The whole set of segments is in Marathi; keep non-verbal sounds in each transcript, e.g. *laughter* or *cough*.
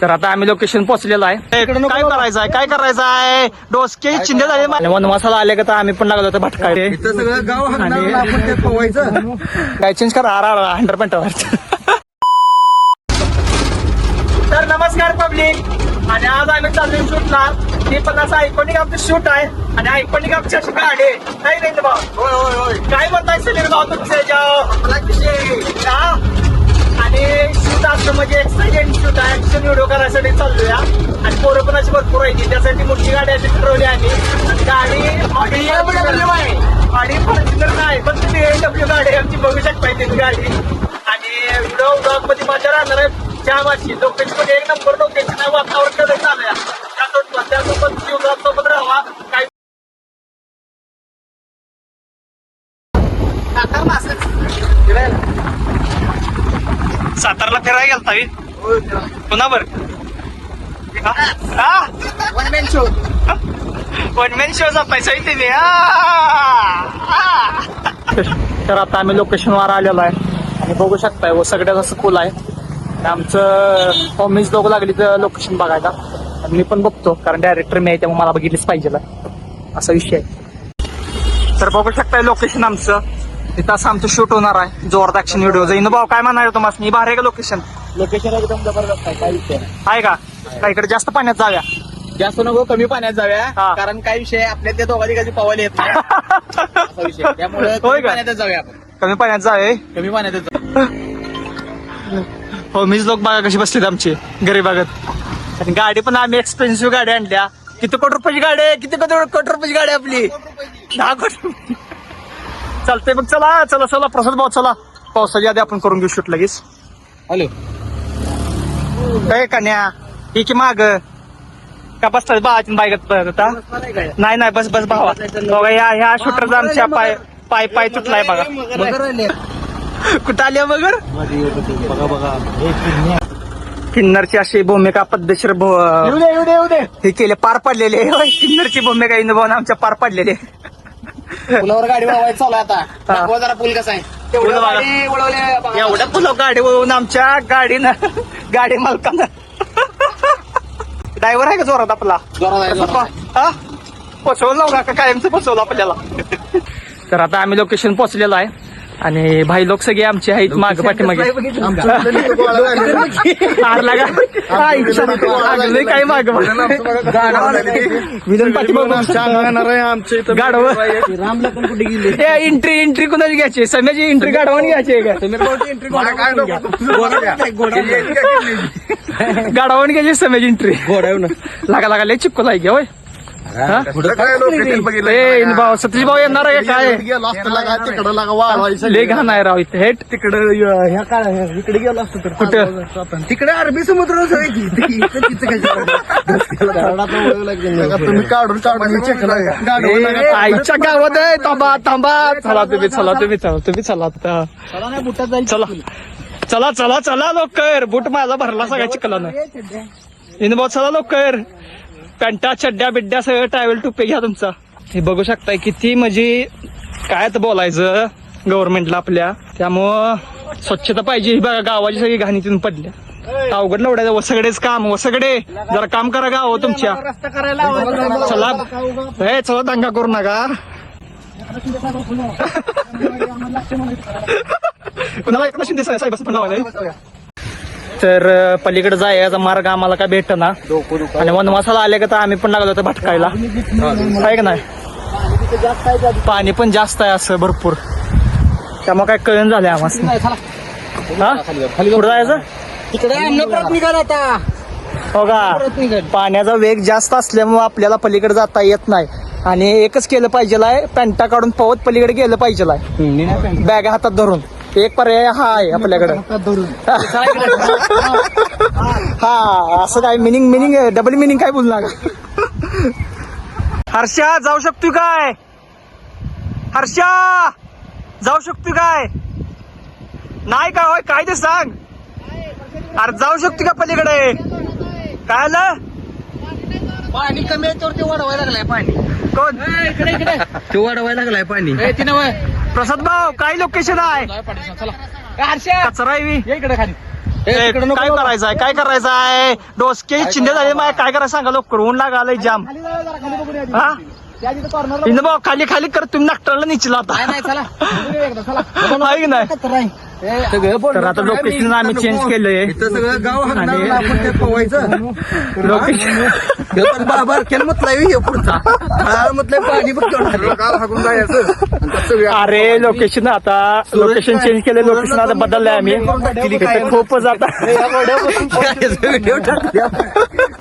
तर आता आम्ही लोकेशन पोहोचलेलो आहे. काय करायचं आहे काय करायचं आहे डोसके चिंधे झाले आणि वनवासाला आले का तर आम्ही पण लागलो होतो भटकाळे इथं सगळं गाव हाकणार आणि- आपण ते पवायचं काय चेंज करा आर आर हंड्रेड पॉईंट तर नमस्कार पब्लिक आणि आज आम्ही चाललोय शूटला. ती पण असं आयकॉनिक आमचं शूट आहे. आणि आयकॉनिक आमची अशी गाडी आहे. नाही नाही भाऊ काय म्हणताय सुनील भाऊ तुमच्या असं म्हणजे एक्साइटेड शूट आहे. ऍक्शन व्हिडिओ करायसाठी चाललोय. आणि पोरं पण अशी भरपूर आहे त्यासाठी मोठी गाडी अशी ठरवली आम्ही. गाडी ऑडी आहे. गाडी फॉर्च्युनर नाही पण ती डब्ल्यू गाडी. आमची बघू शकताय ती गाडी. आणि व्हिडिओ ब्लॉगमध्ये मजा राहणार आहे ज्या वाशी लोकेशनमध्ये एक नंबर लोकेशन आहे वातावरण चालू आहे. त्यासोबत त्यासोबत शिवराज सोबत राहा काय सातारला फिरायला गेलता मी पुन्हा बर. One man show one man शोचा पैसा इथे तर आता आम्ही लोकेशनवर आलेलो आहे. आणि बघू शकताय व सगळ्यात असं खुल आहे. आमचं होमीच लोक लागली तर लोकेशन बघायला. आणि मी पण बघतो कारण डायरेक्टर मी आहे त्यामुळे मला बघितलीच पाहिजे. असा विषय आहे. तर बघू शकताय लोकेशन आमचं. तिथं असं आमचं शूट होणार आहे. जोरदार ऍक्शन व्हिडिओ जाईन भाऊ काय म्हणाल तुम्हाला मी बाहेर आहे का लोकेशन लोकेशन एकदम जबरदस्त आहे काय विषय नाही. आहे का? का इकडे जास्त पाण्यात जाव्या जास्त नको कमी पाण्यात हा. जाऊया कारण काय विषय आपल्या त्या दोघांची कधी पवायला येत नाही. असा विषय त्यामुळे होय कमी का? पाण्यातच जाऊया आपण. कमी पाण्यात जावे कमी पाण्यातच हो मीच लोक बघा कशी बसलीत आमची गरीब भागात आणि गाडी पण आम्ही एक्सपेन्सिव्ह गाडी आणल्या. किती कोटी रुपयाची गाडी आहे? किती कोटी कोटी रुपयाची गाडी आहे आपली? दहा कोटी चालतंय मग चला चला चला प्रसाद भाऊ चला. पावसाच्या आधी आपण करून घेऊ शूट लगेच. हॅलो. काय कन्या? ही की माग. का बसतात बाळाची बायगत आता? नाही नाही बस बस भावा. बघा ह्या ह्या शूटरचा आमच्या पाय पाय पाय तुटलाय बघा. कुठं आले बगर बघा बघा किन्नरची अशी भूमिका पद्धतशीर भू- हे केले पार पडलेले. किन्नरची भूमिका इनभावून आमच्या पार पडलेले. पुलावर गाडी वळवायची चालू आहे आता. दाखवा जरा पूल कसा आहे. पूल तेवढं बघा. गाडी वळवल्या बघा. एवढ्या गाडी वळवून आमच्या गाडीनं गाडी मालकानं. ड्रायव्हर आहे का जोरात आपला? जोरात आहे, जोरात आहे. हा? पोचवलं का का कायमचं पोचवलं आपल्याला. तर आता आम्ही लोकेशन पोहोचलेलो आहे. आणि भाई लोक सगळे आमचे आहेत माग पाठीमागे. *laughs* आरला का? आईच्या काय माग? गाडव एंट्री एंट्री कुणाची घ्यायची? सम्याची एंट्री गाडवानी घ्यायची का? गाडवानी *laughs* घ्यायची सम्याची एंट्री लागा लागा लय चिपको हा? ए, इन भाऊ सतीश भाऊ येणार आहे काय लय घाण आहे राव इथे. हेट तिकडे ह्या काय इकडे गेलो असतो तर कुठं? तिकडे अरबी समुद्र तुम्ही काढून काढून ए, आईच्या गावात आहे थांबा थांबा. चला तुम्ही चला तुम्ही चला तुम्ही चला. आता चला. चला चला चला लवकर. बूट माझा भरला सगळ्या चिखलानं. इन भाऊ चला लवकर. पॅन्टा चड्ड्या बिड्ड्या सगळं ट्रॅव्हल टुपे घ्या तुमचा. हे बघू शकताय किती म्हणजे काय तर बोलायचं गव्हर्नमेंटला आपल्या. त्यामुळं स्वच्छता पाहिजे. ही बघा गावाची सगळी घाणी तिथून पडल्या. अवघड लवडायचं वसगडेच काम हो, वसगडे जरा काम करा गाव तुमच्या. चला. हे चला दंगा करू नका. कुणाला एकदा शिंदे साहेब साहेब असं पण लावायला तर पलीकडे जायचा मार्ग आम्हाला काय भेट ना आणि वनवासाला आले का तर आम्ही पण लागलो होतो भटकायला. आहे का नाही? पाणी पण जास्त आहे असं भरपूर. त्यामुळे काय कळण झालंय आम्हाला हा? पुढे जायचं? हो का? पाण्याचा वेग जास्त असल्यामुळे आपल्याला पलीकडे जाता येत नाही. आणि एकच केलं पाहिजे पॅन्टा काढून पवत पलीकडे गेलं पाहिजे बॅग हातात धरून. एक पर्याय हा आहे आपल्याकडे *laughs* हा असं काय मिनिंग मिनिंग डबल मिनिंग काय बोलणार? *laughs* हर्षा जाऊ शकतो काय? हर्षा जाऊ शकतो काय? नाही का होय? काय ते सांग. अरे जाऊ शकतो का पलीकडे? काय आलं? पाणी कमी आहे तर ते वाढवायला लागलाय पाणी. कोण? इकडे इकडे. *laughs* ते वाढवायला लागलाय पाणी. प्रसाद भाऊ काय लोकेशन आहे? हर्षा! कचरा आहे बी. काय करायचंय? काय करायचंय? डोसके चिंदे झाले माय काय करायचं सांगा लवकर? ऊन लागालय जाम. हा? इंद भाऊ खाली खाली कर तुम्ही नागटाला निचला आता. *laughs* आहे की नाही? आहे. तर आता लोकेशन आम्ही चेंज केलंय. सगळं गाव आणि हाकणारला आपण ते पवायचं *laughs* लोकेशन पण बाबा केलं म्हटलंय हे पुढचा. हा म्हटलंय पाणी. गाव हाकून जायचं. अरे लोकेशन आता लोकेशन चेंज केले लोकेशन आता बदललंय आम्ही. खूपच आता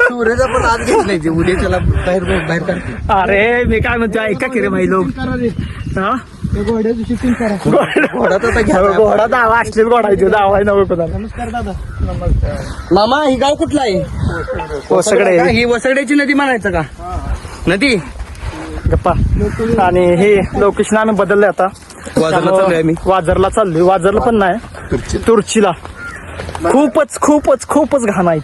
सूर्याचा *laughs* पण आज घेतलाय उद्या त्याला बाहेर बाहेर अरे मी काय म्हणतो ऐका की रे भाई लोक. हा? घोड्याची करा. घोडा तर घ्या घोडा दावा असलेच घोडा आहे तो, दावा आहे नको कोणाला नमस्कार दादा मामा ही गाव कुठला आहे हो का? ही वसड्याची नदी म्हणायचं का नदी गप्पा आणि हे लोकेशन आम्ही बदलले आता वाजरला चाललोय आम्ही. वाजरला चाललोय वाजरला पण नाही तुर्चीला खूपच खूपच खूपच घाण आहे.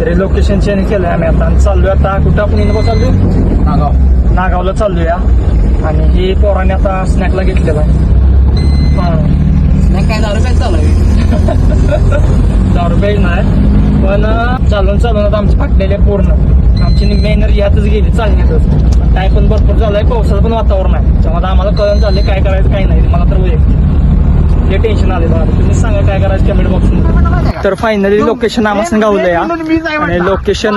तरी लोकेशन चेंज केलंय आम्ही आता चाललोय आता कुठं आपण इनोबा चाललोय नागावला चाललोय. हा. आणि ही पोराने आता स्नॅकला घेतलेला आहे. हा. नाही काय दारू प्यायचं चालू आहे. *laughs* दारू रुपये नाही. पण चालून चालून आता आमची फाटलेली आहे पूर्ण. आमची निम्मी एनर्जी ह्यातच गेली चालण्यातच. काय पण भरपूर झालंय पावसाचं पण वातावरण आहे. त्यामुळे आम्हाला कळून झालंय काय करायचं काय नाही. मला तर वैयक्तिक हे टेन्शन आले बघा. तुम्ही सांगा काय करायचं कमेंट बॉक्स तर फायनली लोकेशन आम्हाला गावलं या. आणि लोकेशन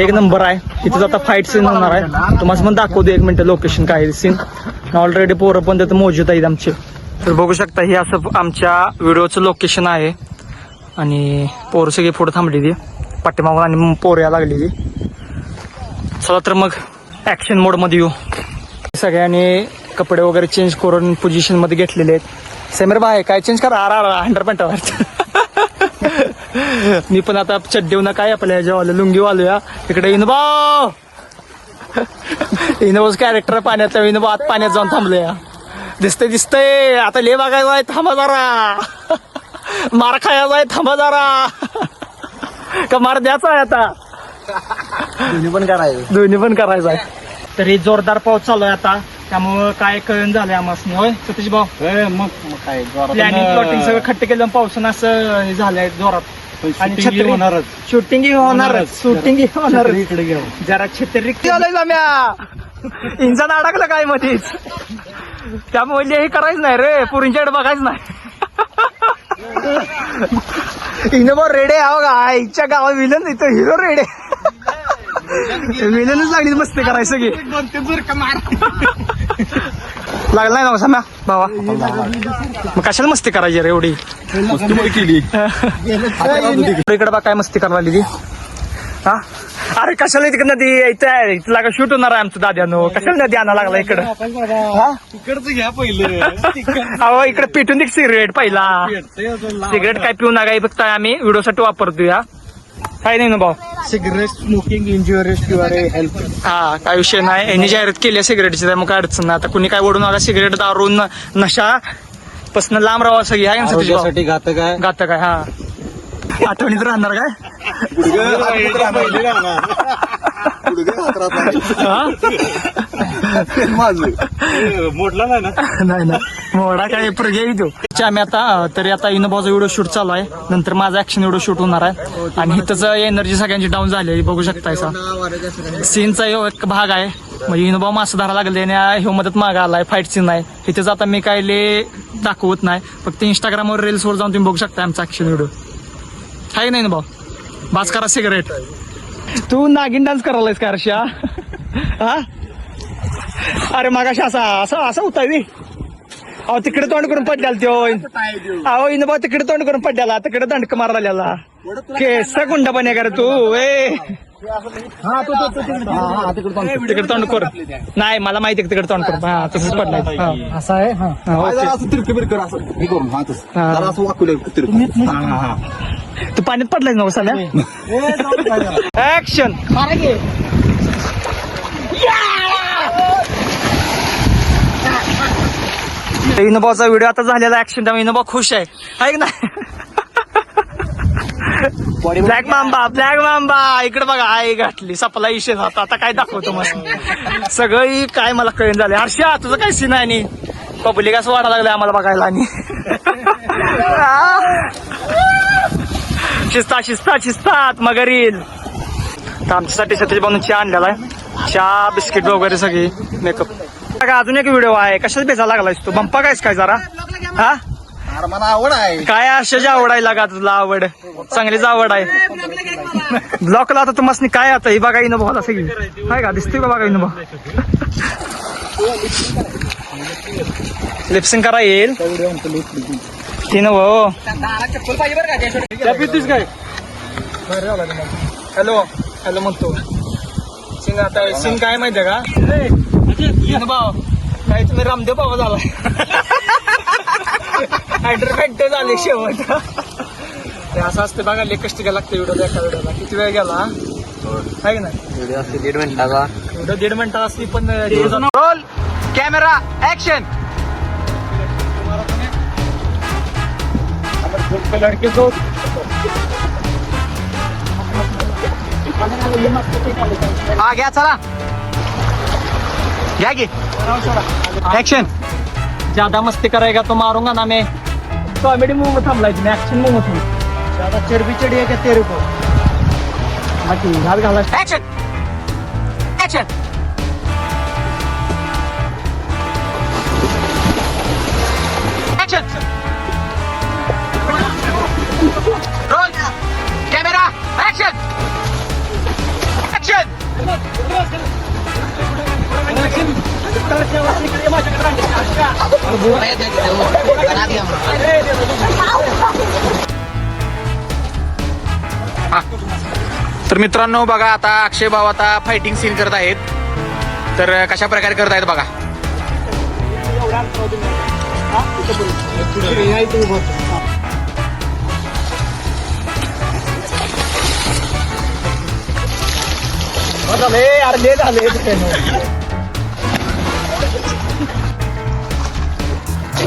एक नंबर आहे. तिथं आता फाईट सीन होणार आहे. तुम्हाला पण दाखवतो एक मिनिट लोकेशन काय सीन ऑलरेडी पोरं पण तिथं मोजूद आहेत आमचे. तर बघू शकता हे असं आमच्या व्हिडिओचं लोकेशन आहे. आणि पोरं सगळी पुढे थांबली ती पाठीमागून आणि मग पोरं यायला लागली ती चला तर मग ऍक्शन मोडमध्ये येऊ. सगळ्यांनी कपडे वगैरे चेंज करून पोझिशनमध्ये घेतलेले आहेत. समीर भाई काय चेंज करा? आर आर हंड्रेड पॅन्टावर *laughs* मी पण आता चड्डीवनं काय आपल्या ह्याच्यावालं लुंगी वालूया. इकडे इनबाव इनोज कॅरेक्टर पाण्यातल्या इनोबा आत पाण्यात जाऊन थांबले या दिसतंय दिसतंय. आता ले बघायला आहे थांबा जरा. *laughs* मार आहे थांबा जरा. *laughs* का मार द्यायचा आहे आता? दोन्ही पण करायचं. दोन्ही पण करायचं आहे. तरी जोरदार पाऊस चालू आहे आता. त्यामुळं काय कळण झालंय आम्हाला होय सतीश भाऊ मग मग काय प्लॅनिंग प्लॉटिंग सगळं खट्ट केलं पावसानं असं हे झालंय जोरात. आणि छत्री होणारच. शूटिंग होणारच. शूटिंग होणार इकडे घेऊ जरा छत्री आलंय जाम्या? इंजन अडकलं काय मध्येच त्यामुळे हे करायचं नाही रे पुरींच्याकडे बघायचं नाही. इनोबा रेडे हा बघा. आईच्या गावात विलन इथं हिरो रेडे. विलनच लागली मस्ती करायची सगळी. लागला ना सम्या भावा. मग कशाला मस्ती करायची रे एवढी? केली. इकडे बा काय मस्ती करायला ती. हा? अरे कशाला इकडे नदी इथं आहे. इथं लागा शूट होणार आहे आमचं दाद्यानो. कशाला नदी आणा लागला इकडं? हा? तिकडचं घ्या पहिलं. अहो इकडे पेटून दे सिगरेट पहिला. सिगरेट काय पिऊ नका. फक्त आम्ही. व्हिडिओ वापरतोय हा. काय नाही ना भाऊ? सिगरेट स्मोकिंग इंजुरियस किंवा हेल्प हा काय विषय नाही. यांनी जाहिरात केली आहे सिगरेटची त्यामुळे काय अडचण नाही. आता कुणी काय ओढून आला सिगरेट दारून नशा पासन लांब राहावं सगळी आहे ना? आरोग्यासाठी घातक आहे. घातक आहे हा. आठवणीत राहणार काय? हा? *laughs* मोडला नाही ना? नाही ना मोडा काय प्रगे देऊ आम्ही आता तरी आता इनोबाचा व्हिडिओ शूट चालू आहे. नंतर माझा ऍक्शन व्हिडिओ शूट होणार आहे. आणि इथंच एनर्जी सगळ्यांची डाऊन झाली आहे बघू शकताय सा. सीनचा एक भाग आहे. म्हणजे इनोबा मासा धरा लागले आणि ह्यो मदत मागा आलाय फाईट सीन आहे. इथेच आता मी काय ले दाखवत नाही. फक्त इंस्टाग्रामवर रील्सवर जाऊन तुम्ही बघू शकता आमचा ऍक्शन व्हिडिओ आहे नाही ना भाऊ बास करा सिगरेट तू नागिन डान्स करायलायस का हर्षा? हा? अरे मागाशी असा असं असं होता अहो तिकडे तोंड करून पडल्याला त्यो अहो इनोबा तिकडे तोंड करून पडल्याला तिकडे दंडक मारलेला केस गुंडा बने कर तू ए तिकडे तोंड कर नाही मला माहिती आहे तिकडे तोंड कर हा तसंच पडलाय. असं आहे ओके. असं तिरके बिरकर असं हे करून हा तसं. जरा असं वाकून तिरकं. हा हा तू पाण्यात पडलाय ना साल्या ऍक्शन इनोबाचा व्हिडिओ आता झालेला ऍक्शन त्यामुळे इनोबा खुश आहे. ऐक ना ब्लॅक मांबा ब्लॅक मांबा इकडे बघा आई घातली. सपला इशे जाता आता काय दाखवतो मग. सगळं काय मला कळून झाले. हर्षा तुझं काय सीन आहे नी? पब्लिक असं वाटायला लागलं आम्हाला बघायला आणि. शिस्ता शिस्ता शिस्तात मगर येईल तर आमच्यासाठी सतीश बनून चहा आणलेला आहे. चहा बिस्किट वगैरे सगळी. मेकअप का अजून एक व्हिडिओ आहे. कशाच बेचा लागलायस तू? बंपा कायस काय जरा? हा? अरे मला आवड आहे. काय अशाची आवड आहे लागा तुला आवड? चांगलीच आवड आहे. ब्लॉकला आता तुम्हाला काय आता? ही बघा इनो भाऊ सगळी. काय का? दिसते का बघा इनो भाऊ? लिपसिंग करा येईल. तीन पितीस काय? हॅलो हॅलो म्हणतो. सिंग आता सिंग काय माहितीये का? भाऊ काय तुम्ही रामदेव बाबा झाला हायड्रोफॅक्ट झाले शेवट. ते असं असते बघा लई कष्ट घ्यायला लागतं व्हिडिओ एका व्हिडिओला किती वेळ गेला आहे ना? व्हिडिओ असते दीड मिनिटाचा व्हिडिओ दीड मिनिटात असली पण रोल कॅमेरा ऍक्शन हा घ्या चला. घ्या की ऍक्शन ज़्यादा मस्ती करेगा तो मारूँगा ना मैं। कॉमेडी मूव थांबलाय तुम्ही ऍक्शन मूव थांब ज़्यादा चरबी चढी आहे का तेरे को बाकी घाल घाला action action action roll camera action action तर मित्रांनो बघा आता अक्षय भाऊ आता फायटिंग सीन करत आहेत. तर कशा प्रकारे करत आहेत बघा. झाले यार ले झाले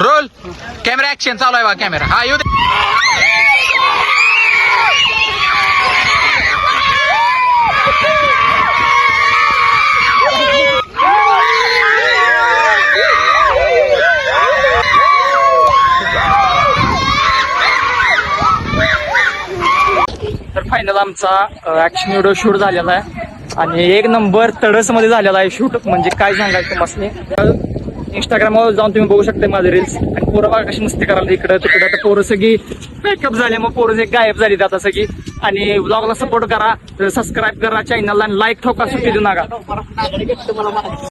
रोल कॅमेरा ऍक्शन चालू आहे बा कॅमेरा हा येऊ दे. तर फायनल आमचा ऍक्शन व्हिडिओ शूट झालेला आहे. आणि एक नंबर तडसमध्ये झालेला आहे शूट म्हणजे काय सांगायचं तुम्हाला इंस्टाग्रामवर जाऊन तुम्ही बघू शकता माझे रील्स आणि पोरं बघा कशी मस्ती करायला इकडं तिकडं. आता पोरं सगळी मेकअप झाले मग पोरं एक गायब झाली आता सगळी. आणि ब्लॉगला सपोर्ट करा सबस्क्राईब करा चॅनलला आणि लाईक ठोका सुट्टी देऊ नका.